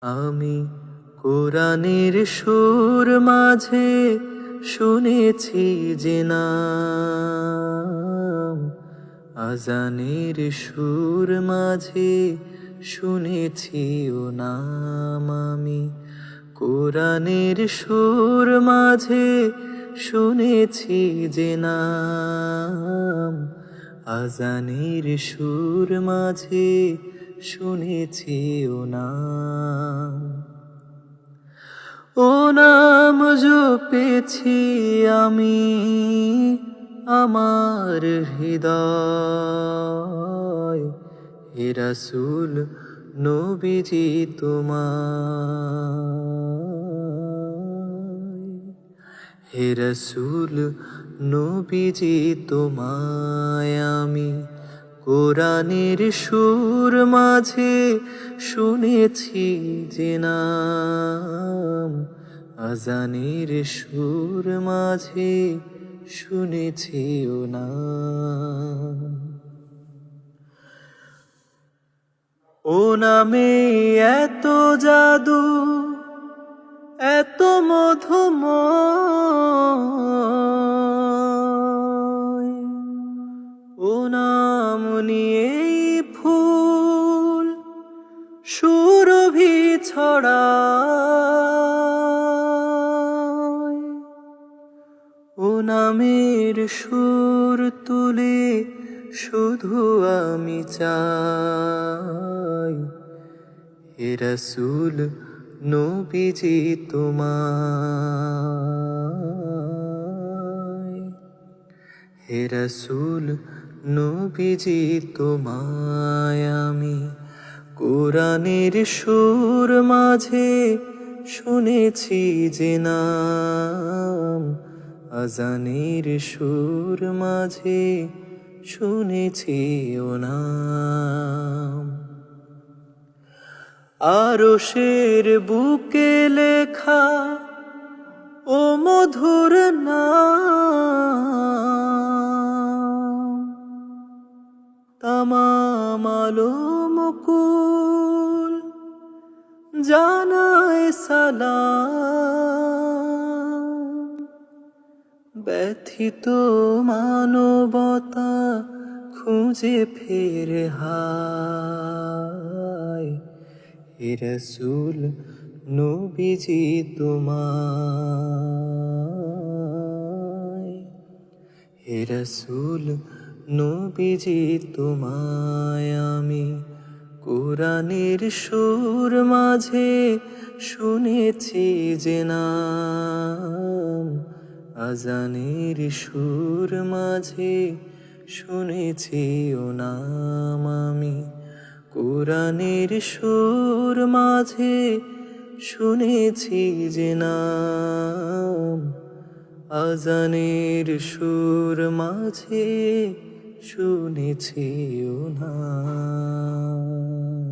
আমি কোরআনের সুর মাঝে শুনেছি যে নাম। আজানের সুর মাঝে শুনেছি ও নাম আমি। কোরআনের সুর মাঝে শুনেছি যে নাম। আজানের সুর মাঝে শুনেছি ও নাম ও নাম জপেছি আমি আমার হৃদয়, হে রাসূল নবীজি তোমায়। হে রসুল নবীজি তোমায় আমি কোরআনের সুর মাঝে শুনেছি যে নাম। আজানের সুর মাঝে শুনেছি ও না ও নামে এত জাদু, এত মধুময় নাম নিয়েই ফুল সুরভি ছড়া। ও নামের সুর তুলে শুধু আমি চাই। হে রসুল, নবীজি তোমায়। হে রসুল নবীজি তোমায় আমি কোরআনের সুর মাঝে শুনেছি যে নাম, আজানের সুর মাঝে শুনেছি ও নাম। আরশের বুকে লেখা আলো মুকুল জানায় সালাম। ব্যথিত মানবতা খুঁজে ফেরে হায় হে রসুল নবীজি তোমায়। হে রসুল নবীজি, তোমায় আমি কোরআনের সুর মাঝে শুনেছি যে নাম। আজানের সুর মাঝে শুনেছি ও নাম আমি। কোরআনের সুর মাঝে শুনেছি যে নাম। আজানের সুর মাঝে শুনেছি ও নাম